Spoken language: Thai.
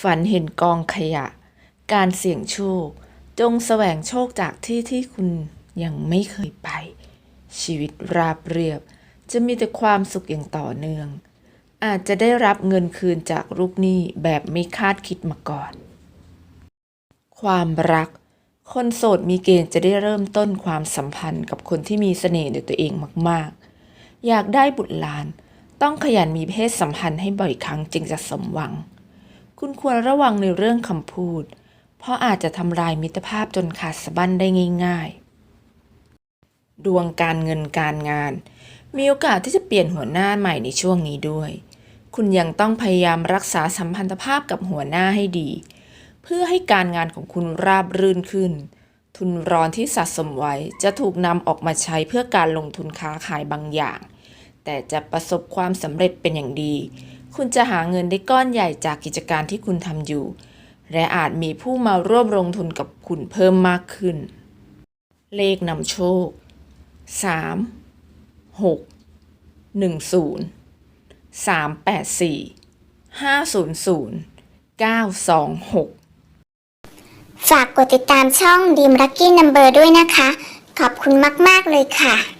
ฝันเห็นกองขยะ การเสี่ยงโชค จงแสวงโชคจากที่ที่คุณยังไม่เคยไป ชีวิตราบเรียบ จะมีแต่ความสุขอย่างต่อเนื่อง อาจจะได้รับเงินคืนจากลูกหนี้แบบไม่คาดคิดมาก่อน ความรัก คนโสดมีเกณฑ์จะได้เริ่มต้นความสัมพันธ์กับคนที่มีเสน่ห์ในตัวเองมาก ๆ อยากได้บุตรหลาน ต้องขยันมีเพศสัมพันธ์ให้บ่อยครั้งจึงจะสมหวัง คุณควรระวังในเรื่องคำพูด เพราะอาจจะทำลายมิตรภาพจนขาดสะบั้นได้ง่าย ๆ ดวงการเงินการงาน มีโอกาสที่จะเปลี่ยนหัวหน้าใหม่ในช่วงนี้ด้วย คุณยังต้องพยายามรักษาสัมพันธภาพกับหัวหน้าให้ดี เพื่อให้การงานของคุณราบรื่นขึ้น ทุนร้อนที่สะสมไว้จะถูกนำออกมาใช้เพื่อการลงทุนค้าขายบางอย่าง แต่จะประสบความสำเร็จเป็นอย่างดี คุณจะหาเงินได้ก้อนใหญ่จากกิจการที่คุณทำอยู่ และอาจมีผู้มาร่วมลงทุนกับคุณเพิ่มมากขึ้น เลขนำโชค 3 6 1 0 3 8 4 5 0 0 9 2 6 ฝากกดติดตามช่องดีม l ั c กี้นัมเบอร์ด้วยนะคะ ขอบคุณมาก ๆ เลยค่ะ